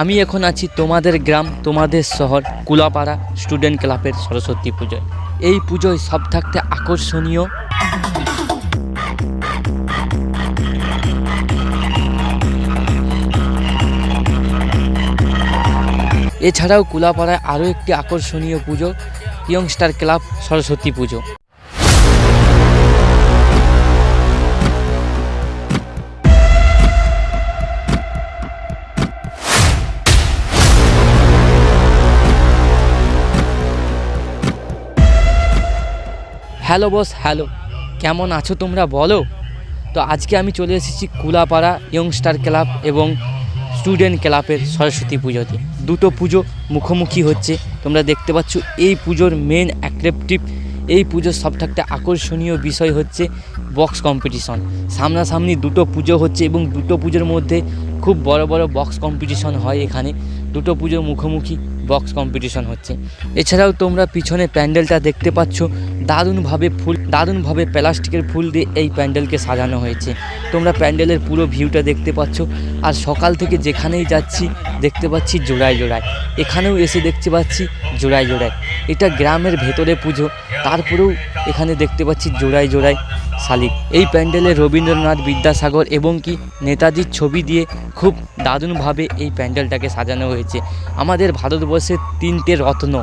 আমি এখন আছি তোমাদের গ্রাম, তোমাদের শহর, কুলাপাড়া স্টুডেন্ট ক্লাবের সরস্বতী পুজোয়। এই পুজোয় সব থাকতে আকর্ষণীয়। এছাড়াও কুলাপাড়ায় আরও একটি আকর্ষণীয় পুজো youngster club Saraswati Pujo. Hello boss, hello. কেমন আছো তোমরা বলো? তো আজকে আমি চলে এসেছি কুলাপাড়া ইয়ংস্টার ক্লাব এবং স্টুডেন্ট ক্লাবের সরস্বতী পুজোতে। দুটো পুজো মুখোমুখি হচ্ছে। তোমরা দেখতে পাচ্ছ, এই পুজোর মেন অ্যাট্রাকটিভ এই পুজোর সব থাকতে আকর্ষণীয় বিষয় হচ্ছে বক্স কম্পিটিশন সামনাসামনি দুটো পুজো হচ্ছে এবং দুটো পুজোর মধ্যে খুব বড় বড় বক্স কম্পিটিশন হয় এখানে। দুটো পুজোর মুখোমুখি বক্স কম্পিটিশন হচ্ছে। এছাড়াও তোমরা পিছনে প্যান্ডেলটা দেখতে পাচ্ছ, দারুণভাবে ফুল, দারুণভাবে প্লাস্টিকের ফুল দিয়ে এই প্যান্ডেলকে সাজানো হয়েছে। তোমরা প্যান্ডেলের পুরো ভিউটা দেখতে পাচ্ছ, আর সকাল থেকে যেখানেই যাচ্ছি, দেখতে পাচ্ছি জোড়ায় জোড়ায়। এখানেও এসে দেখতে পাচ্ছি জোড়ায় জোড়ায়। এটা গ্রামের ভেতরে পুজো, তারপরেও এখানে দেখতে পাচ্ছি জোড়ায় জোড়ায় শালিক। এই প্যান্ডেলে রবীন্দ্রনাথ বিদ্যাসাগর এবং কি নেতাজির ছবি দিয়ে খুব দারুণভাবে এই প্যান্ডেলটাকে সাজানো হয়েছে আমাদের ভারতবর্ষের তিনটে রত্ন।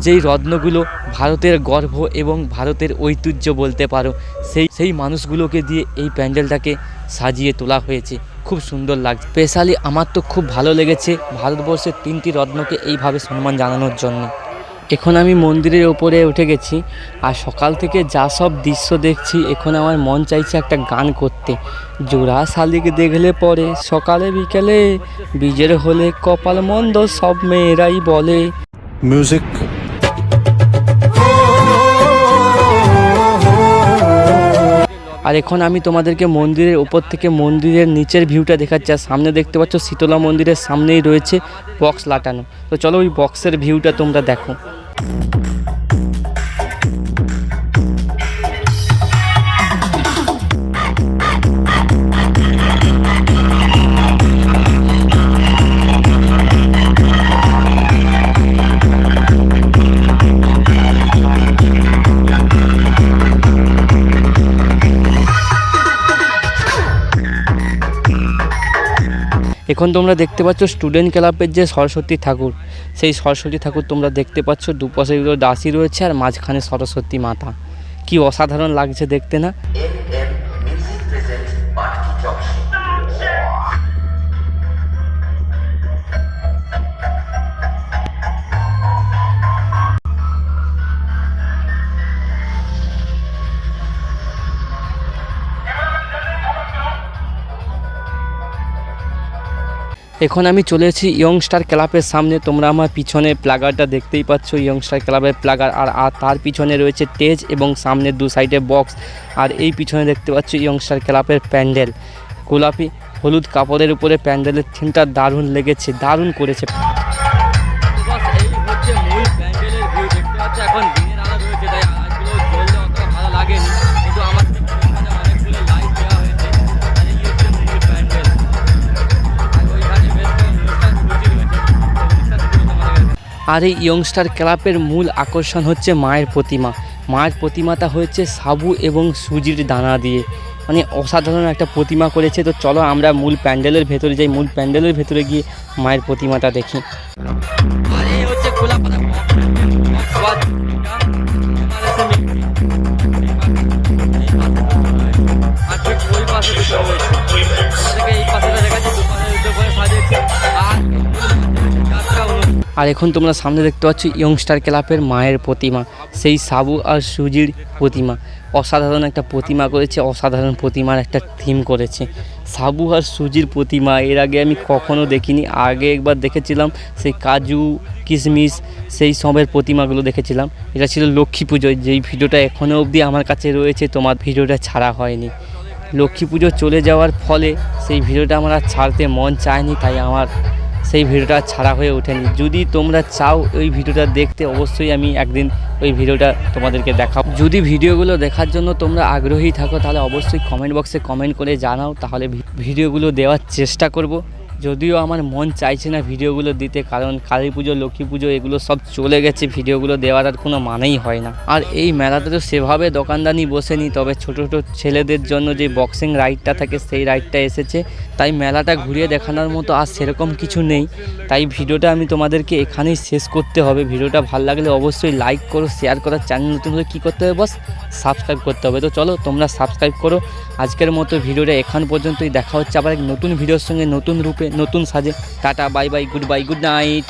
যেই রত্নগুলো ভারতের গর্ভ এবং ভারতের ঐতিহ্য বলতে পারো, সেই সেই মানুষগুলোকে দিয়ে এই প্যান্ডেলটাকে সাজিয়ে তোলা হয়েছে। খুব সুন্দর লাগছে। স্পেশালি আমার তো খুব ভালো লেগেছে ভারতবর্ষের তিনটি রত্নকে এইভাবে সম্মান জানানোর জন্য। এখন আমি মন্দিরের ওপরে উঠে গেছি আর সকাল থেকে যা সব দৃশ্য দেখছি এখন আমার মন চাইছে একটা গান করতে। জোড়া শালিক দেখলে পরে সকালে বিকেলে বীজের হলে কপাল মন্দ সব মেয়েরাই বলে। মিউজিক আর এখন আমি তোমাদেরকে মন্দিরের ওপর থেকে মন্দিরের নিচের ভিউটা দেখাচ্ছি আর সামনে দেখতে পাচ্ছ শীতলা মন্দিরের সামনেই রয়েছে বক্স লাটানো। তো চলো ওই বক্সের ভিউটা তোমরা দেখো। Thank you. এখন তোমরা দেখতে পাচ্ছ স্টুডেন্ট ক্লাবের যে সরস্বতী ঠাকুর, সেই সরস্বতী ঠাকুর তোমরা দেখতে পাচ্ছ, দুপাশে দুটো দাসী রয়েছে আর মাঝখানে সরস্বতী মাতা। কি অসাধারণ লাগছে দেখতে না? এখন আমি চলে এসেছি ইয়ংস্টার ক্লাবের সামনে। তোমরা আমার পিছনে প্লাগারটা দেখতেই পাচ্ছ। ইয়ংস্টার ক্লাবের প্লাগার আর আর তার পিছনে রয়েছে টেজ এবং সামনে দু সাইডে বক্স আর এই পিছনে দেখতে পাচ্ছ ইয়ংস্টার ক্লাবের প্যান্ডেল গোলাপি, হলুদ কাপড়ের উপরে প্যান্ডেলের থিমটা দারুণ লেগেছে, দারুণ করেছে। আর এই ইয়ংস্টার ক্লাবের মূল আকর্ষণ হচ্ছে মায়ের প্রতিমা। মায়ের প্রতিমাটা হয়েছে সাবু এবং সুজির দানা দিয়ে। মানে অসাধারণ একটা প্রতিমা করেছে। তো চলো আমরা মূল প্যান্ডেলের ভেতরে যাই। মূল প্যান্ডেলের ভেতরে গিয়ে মায়ের প্রতিমাটা দেখি। হচ্ছে পাশে আর এখন তোমরা সামনে দেখতে পাচ্ছ ইয়ংস্টার ক্লাবের মায়ের প্রতিমা, সেই সাবু আর সুজির প্রতিমা। অসাধারণ একটা প্রতিমা করেছে, অসাধারণ প্রতিমার একটা থিম করেছে। সাবু আর সুজির প্রতিমা, এর আগে আমি কখনো দেখিনি, আগে একবার দেখেছিলাম, সেই কাজু, কিশমিশ, সেই সবের প্রতিমাগুলো দেখেছিলাম। এটা ছিল লক্ষ্মী পুজোয়, যেই ভিডিওটা এখনও অবধি আমার কাছে রয়েছে, তোমার ভিডিওটা ছাড়া হয়নি। লক্ষ্মী পুজো চলে যাওয়ার ফলে সেই ভিডিওটা আমার আর ছাড়তে মন চায়নি, তাই আমার সেই ভিডিওটা ছাড়া হয়ে ওঠেনি। যদি তোমরা চাও ওই ভিডিওটা দেখতে, অবশ্যই আমি একদিন ওই ভিডিওটা তোমাদেরকে দেখাবো। যদি ভিডিওগুলো দেখার জন্য তোমরা আগ্রহী থাকো, তাহলে অবশ্যই কমেন্ট বক্সে কমেন্ট করে জানাও, তাহলে ভিডিওগুলো দেওয়ার চেষ্টা করব। যদিও আমার মন চাইছে না ভিডিওগুলো দিতে, কারণ কালী পুজো, লক্ষ্মী পুজো, এগুলো সব চলে গেছে, ভিডিওগুলো দেওয়ার আর কোনো মানেই হয় না। আর এই মেলাতে তো সেভাবে দোকানদানি বসেনি, তবে ছোট ছোট ছেলেদের জন্য যে বক্সিং রাইডটা থাকে, সেই রাইডটা এসেছে। তাই মেলাটা ঘুরিয়ে দেখানোর মতো আর সেরকম কিছু নেই। তাই ভিডিওটা আমি তোমাদেরকে এখানেই শেষ করতে হবে। ভিডিওটা ভালো লাগলে অবশ্যই লাইক করো, শেয়ার করো, চ্যানেল নতুন হলে কী করতে হবে বস? সাবস্ক্রাইব করতে হবে। তো চলো, তোমরা সাবস্ক্রাইব করো। আজকের মতো ভিডিওটা এখান পর্যন্তই। দেখা হচ্ছে আবার এক নতুন ভিডিওর সঙ্গে নতুন রূপে। নতুন সাজে। Tata bye bye goodbye good night.